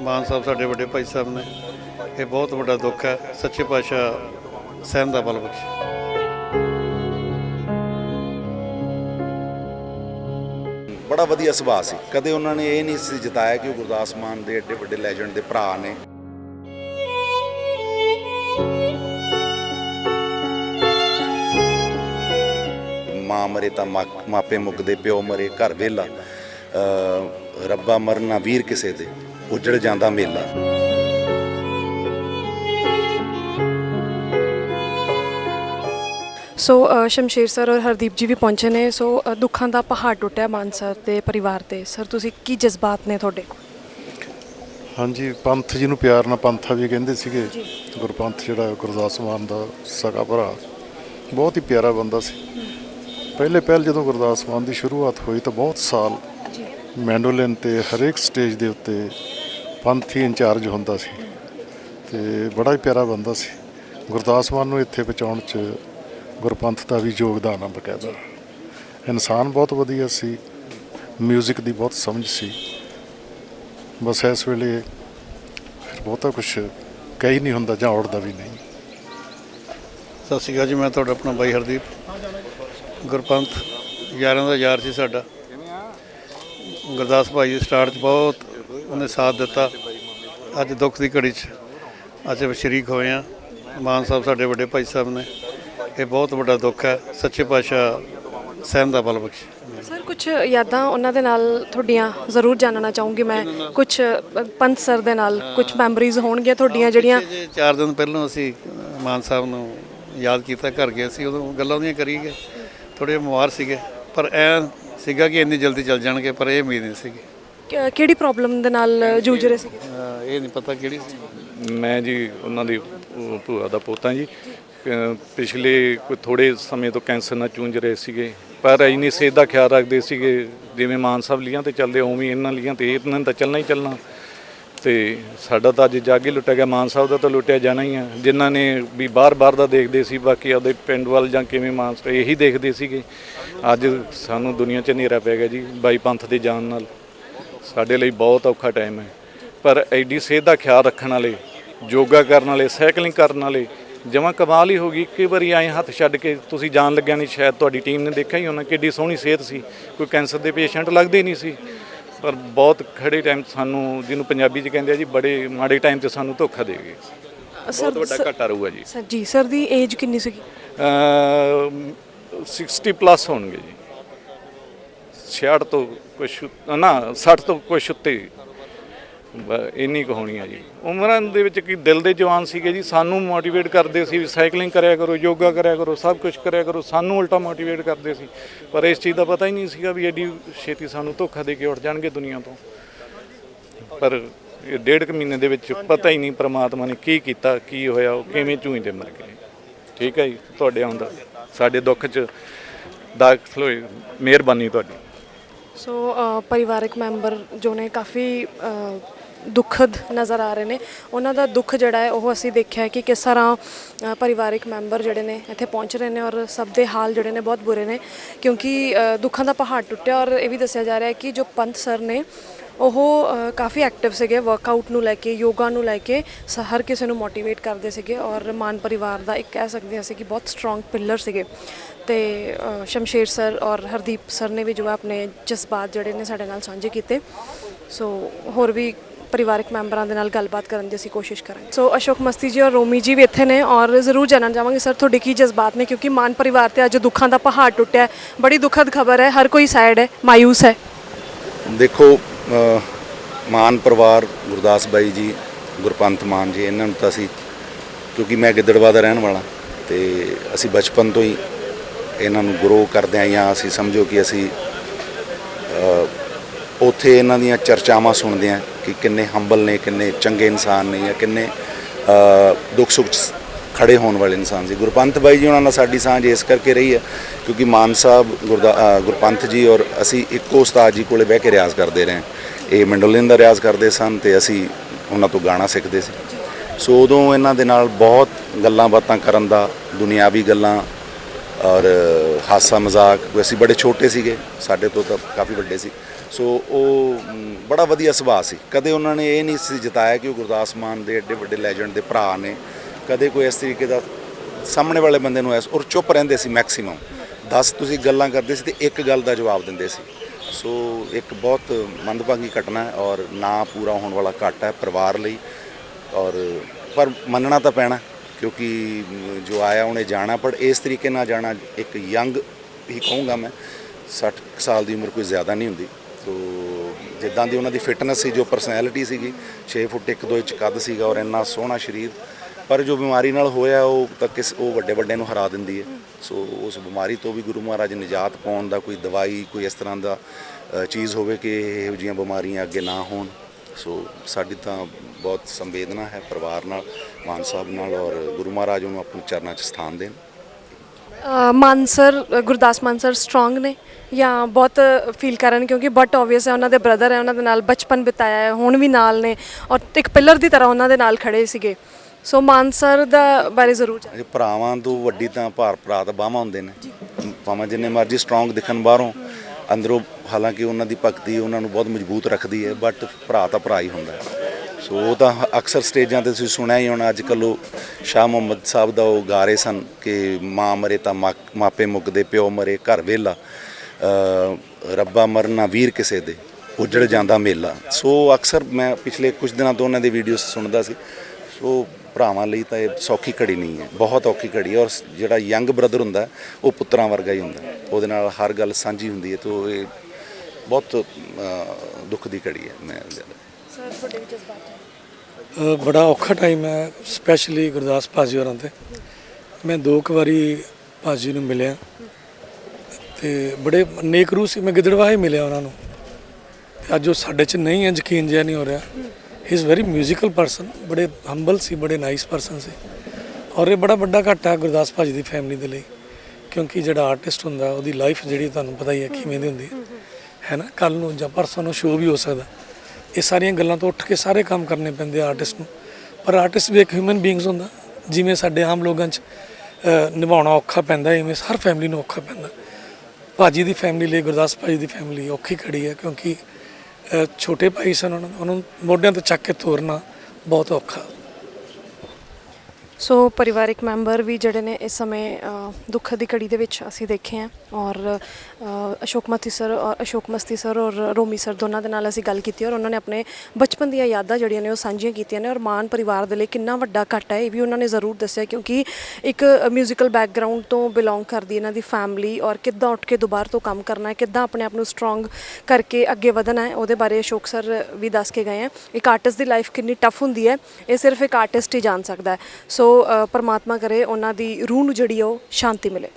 ਮਾਨ ਸਾਹਿਬ ਸਾਡੇ ਵੱਡੇ ਭਾਈ ਸਾਹਿਬ ਨੇ। ਇਹ ਬਹੁਤ ਵੱਡਾ ਦੁੱਖ ਹੈ। ਸੱਚੇ ਪਾਤਸ਼ਾਹ ਸਹਿਣ ਦਾ ਬਲ ਬਖਸ਼। ਬੜਾ ਵਧੀਆ ਸੁਭਾਅ ਸੀ। ਕਦੇ ਉਹਨਾਂ ਨੇ ਇਹ ਨਹੀਂ ਸੀ ਜਤਾਇਆ ਕਿ ਉਹ ਗੁਰਦਾਸ ਮਾਨ ਦੇ ਏਡੇ ਵੱਡੇ ਲੈਜੈਂਡ ਦੇ ਭਰਾ ਨੇ। ਮਾਂ ਮਰੇ ਤਾਂ ਮਾ- ਮਾਪੇ ਮੁੱਕਦੇ, ਪਿਓ ਮਰੇ, ਘਰ ਵੇਲਾ ਰੱਬਾ ਮਰਨਾ ਵੀਰ ਕਿਸੇ ਦੇ। ਉਜੜ ਜਾਂਦਾ ਮੇਲਾ। ਸੋ ਅ, ਸ਼ਮਸ਼ੇਰ ਸਰ ਔਰ ਹਰਦੀਪ ਜੀ ਵੀ ਪਹੁੰਚੇ ਨੇ। ਸੋ ਅ, ਦੁੱਖਾਂ ਦਾ ਪਹਾੜ ਟੁੱਟਿਆ ਮਾਨ ਸਰ ਤੇ ਪਰਿਵਾਰ ਤੇ। ਸਰ ਤੁਸੀਂ ਕੀ ਜਜ਼ਬਾਤ ਨੇ ਤੁਹਾਡੇ? ਹਾਂਜੀ ਪੰਥ ਜੀ ਨੂੰ ਪਿਆਰ ਨਾਲ ਪੰਥਾ ਵੀ ਕਹਿੰਦੇ ਸੀਗੇ। ਗੁਰਪੰਥ ਜਿਹੜਾ ਗੁਰਦਾਸ ਮਾਨ ਦਾ ਸਗਾ ਭਰਾ ਬਹੁਤ ਹੀ ਪਿਆਰਾ ਬੰਦਾ ਸੀ। ਪਹਿਲੇ ਪਹਿਲ ਜਦੋਂ ਗੁਰਦਾਸ ਮਾਨ ਦੀ ਸ਼ੁਰੂਆਤ ਹੋਈ ਤਾਂ ਬਹੁਤ ਸਾਲ ਮੈਂਡੋਲਿਨ ਤੇ ਹਰੇਕ ਸਟੇਜ ਦੇ ਉੱਤੇ ਪੰਥ ਹੀ ਇੰਚਾਰਜ ਹੁੰਦਾ ਸੀ ਤੇ ਬੜਾ ਹੀ ਪਿਆਰਾ ਬੰਦਾ ਸੀ। ਗੁਰਦਾਸ ਮਾਨ ਨੂੰ ਇੱਥੇ ਪਹੁੰਚਾਉਣ 'ਚ ਗੁਰਪੰਥ ਦਾ ਵੀ ਯੋਗਦਾਨ ਆ ਬਕਾਇਦਾ। ਇਨਸਾਨ ਬਹੁਤ ਵਧੀਆ ਸੀ 뮤직 ਦੀ ਬਹੁਤ ਸਮਝ ਸੀ। ਬਸ ਇਸ ਵੇਲੇ ਫਿਰ ਬਹੁਤਾ ਕੁਝ ਕਹੀ ਨਹੀਂ ਹੁੰਦਾ ਜਾਂ ਔੜਦਾ ਵੀ ਨਹੀਂ। ਸਤਿ ਸ਼੍ਰੀ ਅਕਾਲ ਜੀ, ਮੈਂ ਤੁਹਾਡਾ ਆਪਣਾ ਬਾਈ ਹਰਦੀਪ। ਗੁਰਪੰਥ ਯਾਰਾਂ ਦਾ ਯਾਰ ਸੀ ਸਾਡਾ। ਗੁਰਦਾਸ ਭਾਈ ਸਟਾਰਟ 'ਚ ਬਹੁਤ ਉਹਨੇ ਸਾਥ ਦਿੱਤਾ। ਅੱਜ ਦੁੱਖ ਦੀ ਘੜੀ 'ਚ ਅੱਜ ਸ਼ਰੀਕ ਹੋਏ ਆ ਮਾਨ ਸਾਹਿਬ ਸਾਡੇ ਵੱਡੇ ਭਾਈ ਸਾਹਿਬ ਨੇ। ਇਹ ਬਹੁਤ ਵੱਡਾ ਦੁੱਖ ਹੈ। ਸੱਚੇ ਪਾਤਸ਼ਾਹ ਸਹਿਣ ਦਾ ਬਲ ਬਖਸ਼ੇ। ਸਰ ਕੁਝ ਯਾਦਾਂ ਉਹਨਾਂ ਦੇ ਨਾਲ ਤੁਹਾਡੀਆਂ ਜ਼ਰੂਰ ਜਾਣਨਾ ਚਾਹੂੰਗੀ ਮੈਂ। ਕੁਝ ਪੰਥ ਸਰ ਦੇ ਨਾਲ ਕੁਝ ਮੈਮਰੀਜ਼ ਹੋਣਗੀਆਂ ਤੁਹਾਡੀਆਂ ਜਿਹੜੀਆਂ? ਜੇ ਚਾਰ ਦਿਨ ਪਹਿਲਾਂ ਅਸੀਂ ਮਾਨ ਸਾਹਿਬ ਨੂੰ ਯਾਦ ਕੀਤਾ ਘਰ ਗਏ ਸੀ। ਉਦੋਂ ਗੱਲਾਂ ਉਹਦੀਆਂ ਕਰੀ ਗਏ। ਥੋੜੇ ਬਿਮਾਰ ਸੀਗੇ। ਪਰ ਐ ਸੀਗਾ ਕਿ ਇੰਨੀ ਜਲਦੀ ਚੱਲ ਜਾਣਗੇ ਪਰ ਇਹ ਉਮੀਦ ਨਹੀਂ ਸੀਗੀ। ਕਿ- ਕਿਹੜੀ ਪ੍ਰੋਬਲਮ ਦੇ ਨਾਲ ਜੂਝ ਰਹੇ ਸੀ ਅ, ਇਹ ਨਹੀਂ ਪਤਾ ਕਿਹੜੀ ਸੀ। ਮੈਂ ਜੀ ਉਹਨਾਂ ਦੀ ਅਹ, ਭੂਆ ਦਾ ਪੋਤਾ ਜੀ। ਅਹ, ਪਿਛਲੇ ਕੋਈ ਥੋੜੇ ਸਮੇਂ ਤੋਂ ਕੈਂਸਰ ਨਾਲ ਜੂਝ ਰਹੇ ਸੀਗੇ। ਪਰ ਇੰਨੀ ਸਿਹਤ ਦਾ ਖਿਆਲ ਰੱਖਦੇ ਸੀਗੇ ਜਿਵੇਂ ਮਾਨ ਸਾਹਿਬ ਲੀਆਂ ਤੇ ਚੱਲਦੇ ਉਵੇਂ ਇਹਨਾਂ ਲੀਆਂ ਤੇ ਇਹਨਾਂ ਨੇ ਤਾਂ ਚੱਲਣਾ ਹੀ ਚੱਲਣਾ। ਤੇ ਸਾਡਾ ਤਾਂ ਅੱਜ ਜੱਗ ਹੀ ਲੁੱਟਿਆ ਗਿਆ ਮਾਨ ਸਾਹਿਬ ਦਾ ਤਾਂ ਲੁੱਟਿਆ ਜਾਣਾ ਹੀ ਆ। ਜਿਨ੍ਹਾਂ ਨੇ ਵੀ ਬਾਹਰ ਬਾਹਰ ਦਾ ਦੇਖਦੇ ਸੀ ਬਾਕੀ ਆਪਦੇ ਪਿੰਡ ਵੱਲ ਜਾਂ ਕਿਵੇਂ ਮਾਨ ਸਾਹਿਬ ਇਹੀ ਦੇਖਦੇ ਸੀਗੇ। ਅੱਜ ਸਾਨੂੰ ਦੁਨੀਆ 'ਚ ਹਨੇਰਾ ਪੈ ਗਿਆ ਜੀ ਬਾਈ ਪੰਥ ਦੇ ਜਾਣ ਨਾਲ। ਸਾਡੇ ਲਈ ਬਹੁਤ ਔਖਾ ਟਾਈਮ ਹੈ। ਪਰ ਐਡੀ ਸਿਹਤ ਦਾ ਖਿਆਲ ਰੱਖਣ ਵਾਲੇ ਯੋਗਾ ਕਰਨ ਵਾਲੇ ਸਾਈਕਲਿੰਗ ਕਰਨ ਵਾਲੇ ਜਮਾਂ ਕਮਾਲ ਹੀ ਹੋ ਗਈ। ਕਈ ਵਾਰੀ ਐਂ ਹੱਥ ਛੱਡ ਕੇ ਤੁਸੀਂ ਜਾਣ ਲੱਗਿਆ ਨਹੀਂ ਸ਼ਾਇਦ ਤੁਹਾਡੀ ਟੀਮ ਨੇ ਦੇਖਿਆ ਹੀ ਹੋਣਾ ਕਿੱਡੀ ਸੋਹਣੀ ਸਿਹਤ ਸੀ। ਕੋਈ ਕੈਂਸਰ ਦੇ ਪੇਸ਼ੈਂਟ ਲੱਗਦੇ ਨਹੀਂ ਸੀ। ਪਰ ਬਹੁਤ ਖੜੇ ਟਾਈਮ ਸਾਨੂੰ ਜਿਹਨੂੰ ਪੰਜਾਬੀ 'ਚ ਕਹਿੰਦੇ ਆ ਜੀ ਬੜੇ ਮਾੜੇ ਟਾਈਮ ਤੇ ਸਾਨੂੰ ਧੋਖਾ ਦੇ ਗਏ। ਬਹੁਤ ਵੱਡਾ ਘਾਟਾ ਰਹੂਗਾ ਜੀ। ਸਰ ਜੀ ਸਰ ਦੀ ਏਜ ਕਿੰਨੀ ਸੀਗੀ? ਅਮ 60 ਪਲੱਸ ਹੋਣਗੇ ਜੀ। 66 ਤੋਂ ਕੁਛ ਨਾ 60 ਤੋਂ ਕੁਛ ਉੱਤੇ ਬ- ਇੰਨੀ ਕੁ ਹੋਣੀ ਆ ਜੀ। ਉਮਰਾਂ ਦੇ ਵਿੱਚ ਕੀ ਦਿਲ ਦੇ ਜਵਾਨ ਸੀਗੇ ਜੀ, ਸਾਨੂੰ ਮੋਟੀਵੇਟ ਕਰਦੇ ਸੀ ਵੀ ਸਾਈਕਲਿੰਗ ਕਰਿਆ ਕਰੋ, ਯੋਗਾ ਕਰਿਆ ਕਰੋ, ਸਭ ਕੁਝ ਕਰਿਆ ਕਰੋ, ਸਾਨੂੰ ਉਲਟਾ ਮੋਟੀਵੇਟ ਕਰਦੇ ਸੀ। ਪਰ ਇਸ ਚੀਜ਼ ਦਾ ਪਤਾ ਹੀ ਨਹੀਂ ਸੀਗਾ ਵੀ ਐਡੀ ਛੇਤੀ ਸਾਨੂੰ ਧੋਖਾ ਦੇ ਕੇ ਉੱਠ ਜਾਣਗੇ ਦੁਨੀਆ ਤੋਂ। ਪਰ ਇਹ ਡੇਢ ਕੁ ਮਹੀਨੇ ਦੇ ਵਿੱਚ ਪਤਾ ਹੀ ਨਹੀਂ ਪ੍ਰਮਾਤਮਾ ਨੇ ਕੀ ਕੀਤਾ, ਕੀ ਹੋਇਆ, ਉਹ ਕਿਵੇਂ ਚੂਹੀ ਤੇ ਮਰ ਗਏ। ਠੀਕ ਹੈ ਜੀ, ਤੁਹਾਡੇ ਆਉਂਦਾ ਸਾਡੇ ਦੁੱਖ 'ਚ ਦਾਖਲ ਹੋਏ, ਮਿਹਰਬਾਨੀ ਤੁਹਾਡੀ। ਸੋ ਅ, uh, ਪਰਿਵਾਰਕ ਮੈਂਬਰ ਜੋ ਨੇ ਕਾਫੀ ਅ, ਦੁਖਦ ਨਜ਼ਰ ਆ ਰਹੇ ਨੇ। ਉਹਨਾਂ ਦਾ ਦੁੱਖ ਜਿਹੜਾ ਹੈ ਉਹ ਅਸੀਂ ਦੇਖਿਆ ਹੈ ਕਿ ਕਿਸ ਤਰ੍ਹਾਂ ਅ, ਪਰਿਵਾਰਕ ਮੈਂਬਰ ਜਿਹੜੇ ਨੇ ਇੱਥੇ ਪਹੁੰਚ ਰਹੇ ਨੇ ਔਰ ਸਭ ਦੇ ਹਾਲ ਜਿਹੜੇ ਨੇ ਬਹੁਤ ਬੁਰੇ ਨੇ। ਕਿਉਂਕਿ ਅ, ਦੁੱਖਾਂ ਦਾ ਪਹਾੜ ਟੁੱਟਿਆ ਔਰ ਇਹ ਵੀ ਦੱਸਿਆ ਜਾ ਰਿਹਾ ਹੈ ਕਿ ਜੋ ਪੰਥ ਸਰ ਨੇ ਉਹ ਅ, ਕਾਫੀ ਐਕਟਿਵ ਸੀਗੇ। ਵਰਕਆਊਟ ਨੂੰ ਲੈ ਕੇ ਯੋਗਾ ਨੂੰ ਲੈ ਕੇ ਸ- ਹਰ ਕਿਸੇ ਨੂੰ ਮੋਟੀਵੇਟ ਕਰਦੇ ਸੀਗੇ ਔਰ ਮਾਨ ਪਰਿਵਾਰ ਦਾ ਇੱਕ ਕਹਿ ਸਕਦੇ ਹਾਂ ਅਸੀਂ ਕਿ ਬਹੁਤ ਸਟਰੋਂਗ ਪਿੱਲਰ ਸੀਗੇ। ਤੇ ਸ਼ਮਸ਼ੇਰ ਸਰ ਔਰ ਹਰਦੀਪ ਸਰ ਨੇ ਵੀ ਜੋ ਆਪਣੇ ਜਜ਼ਬਾਤ ਜਿਹੜੇ ਨੇ ਸਾਡੇ ਨਾਲ ਸਾਂਝੇ ਕੀਤੇ। ਸੋ ਹੋਰ ਵੀ ਪਰਿਵਾਰਕ ਮੈਂਬਰਾਂ ਦੇ ਨਾਲ ਗੱਲਬਾਤ ਕਰਨ ਦੀ ਅਸੀਂ ਕੋਸ਼ਿਸ਼ ਕਰਾਂਗੇ। ਸੋ ਅਸ਼ੋਕ ਮਸਤੀ ਜੀ ਔਰ ਰੋਮੀ ਜੀ ਵੀ ਇੱਥੇ ਨੇ ਔਰ ਜ਼ਰੂਰ ਜਾਣਨਾ ਚਾਹਾਂਗੇ ਸਰ, ਤੁਹਾਡੇ ਕੀ ਜਜ਼ਬਾਤ ਨੇ? ਕਿਉਂਕਿ ਮਾਨ ਪਰਿਵਾਰ ਤੇ ਅੱਜ ਦੁੱਖਾਂ ਦਾ ਪਹਾੜ ਟੁੱਟਿਆ ਬੜੀ ਦੁਖਦ ਖਬਰ ਹੈ, ਹਰ ਕੋਈ ਸੈਡ ਹੈ ਮਾਇੂਸ ਹੈ। ਦੇਖੋ ਮਾਨ ਪਰਿਵਾਰ ਗੁਰਦਾਸ ਬਾਈ ਜੀ ਗੁਰਪੰਤ ਮਾਨ ਜੀ, ਇਹਨਾਂ ਨੂੰ ਤਾਂ ਅਸੀਂ ਕਿਉਂਕਿ ਮੈਂ ਗਿੱਦੜਵਾ ਦਾ ਰਹਿਣ ਵਾਲਾ, ਤੇ ਅਸੀਂ ਬਚਪਨ ਤੋਂ ਹੀ ਇਹਨਾਂ ਨੂੰ ਗਰੋ ਕਰਦੇ ਆਏ ਹਾਂ ਅਸੀਂ ਸਮਝੋ ਕਿ ਅਸੀਂ ਅ, ਉੱਥੇ ਇਹਨਾਂ ਦੀਆਂ ਚਰਚਾਵਾਂ ਸੁਣਦੇ ਹਾਂ ਕਿ ਕਿੰਨੇ ਹੰਬਲ ਨੇ ਕਿੰਨੇ ਚੰਗੇ ਇਨਸਾਨ ਨੇ ਜਾਂ ਕਿੰਨੇ ਦੁੱਖ ਸੁੱਖ 'ਚ ਖੜੇ ਹੋਣ ਵਾਲੇ ਇਨਸਾਨ ਸੀ। ਗੁਰਪੰਥ ਬਾਈ ਜੀ ਉਹਨਾਂ ਨਾਲ ਸਾਡੀ ਸਾਂਝ ਇਸ ਕਰਕੇ ਰਹੀ ਹੈ ਕਿਉਂਕਿ ਮਾਨ ਸਾਹਿਬ ਗੁਰਦਾ ਗੁਰਪੰਥ ਜੀ ਔਰ ਅਸੀਂ ਇੱਕੋ ਉਸਤਾਦ ਜੀ ਕੋਲੇ ਬਹਿ ਕੇ ਰਿਆਜ਼ ਕਰਦੇ ਰਹੇ ਇਹ ਮੰਡੋਲਿਨ ਦਾ ਰਿਆਜ਼ ਕਰਦੇ ਸਨ ਤੇ ਅਸੀਂ ਉਹਨਾਂ ਤੋਂ ਗਾਣਾ ਸਿੱਖਦੇ ਸੀ। ਸੋ ਉਦੋਂ ਇਹਨਾਂ ਦੇ ਨਾਲ ਬਹੁਤ ਗੱਲਾਂ ਬਾਤਾਂ ਕਰਨ ਦਾ ਦੁਨਿਆਵੀ ਗੱਲਾਂ ਔਰ ਹਾਸਾ ਮਜ਼ਾਕ ਕੋਈ ਅਸੀਂ ਬੜੇ ਛੋਟੇ ਸੀਗੇ, ਸਾਡੇ ਤੋਂ ਤਾਂ ਕਾਫੀ ਵੱਡੇ ਸੀ। ਸੋ ਉਹ ਬੜਾ ਵਧੀਆ ਸੁਭਾਅ ਸੀ। ਕਦੇ ਉਹਨਾਂ ਨੇ ਇਹ ਨਹੀਂ ਸੀ ਜਤਾਇਆ ਕਿ ਉਹ ਗੁਰਦਾਸ ਮਾਨ ਦੇ ਐਡੇ ਵੱਡੇ ਲੈਜੈਂਡ ਦੇ ਭਰਾ ਨੇ। ਕਦੇ ਕੋਈ ਇਸ ਤਰੀਕੇ ਦਾ ਸਾਹਮਣੇ ਵਾਲੇ ਬੰਦੇ ਨੂੰ ਐਸ, ਔਰ ਚੁੱਪ ਰਹਿੰਦੇ ਸੀ ਮੈਕਸਿਮਮ 10 ਤੁਸੀਂ ਗੱਲਾਂ ਕਰਦੇ ਸੀ ਤੇ ਇੱਕ ਗੱਲ ਦਾ ਜਵਾਬ ਦਿੰਦੇ ਸੀ। ਸੋ ਇੱਕ ਬਹੁਤ ਮੰਦਭਾਗੀ ਘਟਨਾ ਹੈ ਔਰ ਨਾ ਪੂਰਾ ਹੋਣ ਵਾਲਾ ਘਾਟਾ ਹੈ ਪਰਿਵਾਰ ਲਈ। ਔਰ, ਪਰ ਮੰਨਣਾ ਤਾਂ ਪੈਣਾ। ਕਿਉਂਕਿ ਜੋ ਆਇਆ ਉਹਨੇ ਜਾਣਾ, ਪਰ ਇਸ ਤਰੀਕੇ ਨਾਲ ਜਾਣਾ, ਇੱਕ ਯੰਗ ਹੀ ਕਹੂੰਗਾ ਮੈਂ 60 ਕੁ ਸਾਲ ਦੀ ਉਮਰ ਕੋਈ ਜ਼ਿਆਦਾ ਨਹੀਂ ਹੁੰਦੀ। ਸੋ ਜਿੱਦਾਂ ਦੀ ਉਹਨਾਂ ਦੀ ਫਿਟਨੈਸ ਸੀ, ਜੋ ਪਰਸਨੈਲਿਟੀ ਸੀਗੀ 6 ਫੁੱਟ 1 2 ਇੰਚ ਕੱਦ ਸੀਗਾ ਔਰ ਇੰਨਾ ਸੋਹਣਾ ਸਰੀਰ, ਪਰ ਜੋ ਬਿਮਾਰੀ ਨਾਲ ਹੋਇਆ, ਉਹ ਤਾਂ ਕਿਸ, ਉਹ ਵੱਡੇ ਵੱਡੇ ਨੂੰ ਹਰਾ ਦਿੰਦੀ ਹੈ। ਸੋ ਉਸ ਬਿਮਾਰੀ ਤੋਂ ਵੀ ਗੁਰੂ ਮਹਾਰਾਜ ਨਿਜਾਤ ਪਾਉਣ ਦਾ ਕੋਈ ਦਵਾਈ, ਕੋਈ ਇਸ ਤਰ੍ਹਾਂ ਦਾ ਚੀਜ਼ ਹੋਵੇ ਕਿ ਇਹੋ ਜਿਹੀਆਂ ਬਿਮਾਰੀਆਂ ਅੱਗੇ ਨਾ ਹੋਣ। ਸੋ ਸਾਡੀ ਤਾਂ ਬਹੁਤ ਸੰਵੇਦਨਾ ਹੈ ਪਰਿਵਾਰ ਨਾਲ ਮਾਨ ਸਾਹਿਬ ਨਾਲ ਔਰ ਗੁਰੂ ਮਹਾਰਾਜ ਉਹਨੂੰ ਆਪਣੇ ਚਰਨਾਂ 'ਚ ਸਥਾਨ ਦੇਣ। ਅ, ਮਾਨ ਸਰ ਅ, ਗੁਰਦਾਸ ਮਾਨ ਸਰ ਸਟਰੋਂਗ ਨੇ ਜਾਂ ਬਹੁਤ ਫੀਲ ਕਰਨ ਕਿਉਂਕਿ ਬਟ ਆਬਵੀਅਸ ਹੈ ਉਹਨਾਂ ਦੇ ਬ੍ਰਦਰ ਹੈ ਉਹਨਾਂ ਦੇ ਨਾਲ ਬਚਪਨ ਬਿਤਾਇਆ ਹੈ ਹੁਣ ਵੀ ਨਾਲ ਨੇ ਔਰ ਇੱਕ ਪਿਲਰ ਦੀ ਤਰ੍ਹਾਂ ਉਹਨਾਂ ਦੇ ਨਾਲ ਖੜੇ ਸੀਗੇ। ਸੋ ਮਾਨ ਸਰ ਦਾ ਬਾਰੇ ਜ਼ਰੂਰ ਭਰਾਵਾਂ ਤੋਂ ਵੱਡੀ ਤਾਂ ਭਾਰ ਭਰਾ ਤਾਂ ਬਾਹਾਂ ਹੁੰਦੇ ਨੇ। ਭਾਵੇਂ ਜਿੰਨੇ ਮਰਜ਼ੀ ਸਟਰੋਂਗ ਦਿਖਣ ਬਾਹਰੋਂ ਅੰਦਰੋਂ ਹਾਲਾਂਕਿ ਉਹਨਾਂ ਦੀ ਭਗਤੀ ਉਹਨਾਂ ਨੂੰ ਬਹੁਤ ਮਜ਼ਬੂਤ ਰੱਖਦੀ ਹੈ ਬਟ ਭਰਾ ਤਾਂ ਭਰਾ ਹੀ ਹੁੰਦਾ ਸੋ ਉਹ ਤਾਂ ਅਕਸਰ ਸਟੇਜਾਂ ਤੇ ਤੁਸੀਂ ਸੁਣਿਆ ਹੀ ਹੋਣਾ ਅੱਜ ਕੱਲ੍ਹ ਉਹ ਸ਼ਾਹ ਮੁਹੰਮਦ ਸਾਹਿਬ ਦਾ ਉਹ ਗਾ ਰਹੇ ਸਨ ਕਿ ਮਾਂ ਮਰੇ ਤਾਂ ਮਾ- ਮਾਪੇ ਮੁੱਕਦੇ, ਪਿਓ ਮਰੇ, ਘਰ ਵੇਲਾ ਰੱਬਾ ਮਰਨਾ ਵੀਰ ਕਿਸੇ ਦੇ, ਉਜੜ ਜਾਂਦਾ ਮੇਲਾ। ਸੋ ਅਕਸਰ ਮੈਂ ਪਿਛਲੇ ਕੁਝ ਦਿਨਾਂ ਤੋਂ ਉਹਨਾਂ ਦੇ ਵੀਡੀਓਜ਼ ਸੁਣਦਾ ਸੀ। ਸੋ ਭਰਾਵਾਂ ਲਈ ਤਾਂ ਇਹ ਸੌਖੀ ਘੜੀ ਨਹੀਂ ਹੈ ਬਹੁਤ ਔਖੀ ਘੜੀ ਹੈ ਔਰ ਜਿਹੜਾ ਯੰਗ ਬ੍ਰਦਰ ਹੁੰਦਾ ਉਹ ਪੁੱਤਰਾਂ ਵਰਗਾ ਹੀ ਹੁੰਦਾ। ਉਹਦੇ ਨਾਲ ਹਰ ਗੱਲ ਸਾਂਝੀ ਹੁੰਦੀ ਹੈ ਤੋਂ ਇਹ ਬਹੁਤ ਦੁੱਖ ਦੀ ਘੜੀ ਹੈ ਮੈਂ ਜ਼ਿਆਦਾ। ਅ, ਬੜਾ ਔਖਾ ਟਾਈਮ ਹੈ ਸਪੈਸ਼ਲੀ ਗੁਰਦਾਸ ਭਾਜੀ ਹੋਰਾਂ ਤੇ। ਮੈਂ ਦੋ ਕੁ ਵਾਰੀ ਭਾਜੀ ਨੂੰ ਮਿਲਿਆ ਤੇ ਬੜੇ ਨੇਕ ਰੂਹ ਸੀ ਮੈਂ ਗਿੱਦੜਵਾ ਹੀ ਮਿਲਿਆ ਉਹਨਾਂ ਨੂੰ। ਅੱਜ ਉਹ ਸਾਡੇ 'ਚ ਨਹੀਂ ਹੈ ਯਕੀਨ ਜਿਹਾ ਨਹੀਂ ਹੋ ਰਿਹਾ। He is very musical person ਬੜੇ ਹੰਬਲ ਸੀ, ਬੜੇ ਨਾਈਸ ਪਰਸਨ ਸੀ। ਔਰ ਇਹ ਬੜਾ ਵੱਡਾ ਘਾਟਾ ਹੈ ਗੁਰਦਾਸ ਭਾਜੀ ਦੀ ਫੈਮਿਲੀ ਦੇ ਲਈ, ਕਿਉਂਕਿ ਜਿਹੜਾ ਆਰਟਿਸਟ ਹੁੰਦਾ, ਉਹਦੀ ਲਾਈਫ ਜਿਹੜੀ ਤੁਹਾਨੂੰ ਪਤਾ ਹੀ ਹੈ ਕਿਵੇਂ ਦੀ ਹੁੰਦੀ ਹੈ। ਹੈ ਨਾ? ਕੱਲ ਨੂੰ ਜਾਂ ਪਰਸੋਂ ਨੂੰ ਸ਼ੋਅ ਵੀ ਹੋ ਸਕਦਾ। ਇਹ ਸਾਰੀਆਂ ਗੱਲਾਂ ਤੋਂ ਉੱਠ ਕੇ ਸਾਰੇ ਕੰਮ ਕਰਨੇ ਪੈਂਦੇ ਆ ਆਰਟਿਸਟ ਨੂੰ। ਪਰ ਆਰਟਿਸਟ ਵੀ ਇੱਕ ਹਿਊਮਨ ਬੀਇੰਗਸ ਹੁੰਦਾ, ਜਿਵੇਂ ਸਾਡੇ ਆਮ ਲੋਕਾਂ 'ਚ ਨਿਭਾਉਣਾ ਔਖਾ ਪੈਂਦਾ, ਇਵੇਂ ਹਰ ਫੈਮਿਲੀ ਨੂੰ ਔਖਾ ਪੈਂਦਾ। ਭਾਜੀ ਦੀ ਫੈਮਿਲੀ ਲਈ, ਗੁਰਦਾਸ ਭਾਜੀ ਦੀ ਫੈਮਿਲੀ ਔਖੀ ਖੜੀ ਹੈ, ਕਿਉਂਕਿ ਛੋਟੇ ਭਾਈ ਸਨ ਉਹਨਾਂ ਨੂੰ ਉਹਨਾਂ ਮੋਢਿਆਂ ਤੇ ਚੱਕ ਕੇ ਤੋਰਨਾ ਬਹੁਤ ਔਖਾ। ਸੋ ਪਰਿਵਾਰਿਕ ਮੈਂਬਰ ਵੀ ਜਿਹੜੇ ਨੇ ਇਸ ਸਮੇਂ ਦੁੱਖ ਦੀ ਘੜੀ ਦੇ ਵਿੱਚ ਅਸੀਂ ਦੇਖੇ ਹਾਂ ਔਰ ਅਸ਼ੋਕ ਮਤੀ ਸਰ ਔਰ ਅਸ਼ੋਕ ਮਸਤੀ ਸਰ ਔਰ ਰੋਮੀ ਸਰ ਦੋਨਾਂ ਦੇ ਨਾਲ ਅਸੀਂ ਗੱਲ ਕੀਤੀ ਔਰ ਉਹਨਾਂ ਨੇ ਆਪਣੇ ਬਚਪਨ ਦੀਆਂ ਯਾਦਾਂ ਜਿਹੜੀਆਂ ਨੇ ਉਹ ਸਾਂਝੀਆਂ ਕੀਤੀਆਂ ਨੇ ਔਰ ਮਾਨ ਪਰਿਵਾਰ ਦੇ ਲਈ ਕਿੰਨਾ ਵੱਡਾ ਘਾਟਾ ਹੈ, ਇਹ ਵੀ ਉਹਨਾਂ ਨੇ ਜ਼ਰੂਰ ਦੱਸਿਆ ਕਿਉਂਕਿ ਇੱਕ ਮਿਊਜ਼ੀਕਲ ਬੈਕਗ੍ਰਾਉਂਡ ਤੋਂ ਬਿਲੋਂਗ ਕਰਦੀ ਇਹਨਾਂ ਦੀ ਫੈਮਿਲੀ ਔਰ ਕਿੱਦਾਂ ਉੱਠ ਕੇ ਦੁਬਾਰਾ ਤੋਂ ਕੰਮ ਕਰਨਾ ਹੈ, ਕਿੱਦਾਂ ਆਪਣੇ ਆਪ ਨੂੰ ਸਟਰੋਂਗ ਕਰਕੇ ਅੱਗੇ ਵਧਣਾ ਹੈ, ਉਹਦੇ ਬਾਰੇ ਅਸ਼ੋਕ ਸਰ ਵੀ ਦੱਸ ਕੇ ਗਏ ਹੈ। ਇੱਕ ਆਰਟਿਸਟ ਦੀ ਲਾਈਫ ਕਿੰਨੀ ਟਫ ਹੁੰਦੀ ਹੈ, ਇਹ ਸਿਰਫ ਇੱਕ ਆਰਟਿਸਟ ਹੀ ਜਾਣ ਸਕਦਾ ਹੈ। ਸੋ ਅ, ਪਰਮਾਤਮਾ ਕਰੇ ਉਹਨਾਂ ਦੀ ਰੂਹ ਨੂੰ ਜਿਹੜੀ ਉਹ ਸ਼ਾਂਤੀ ਮਿਲੇ।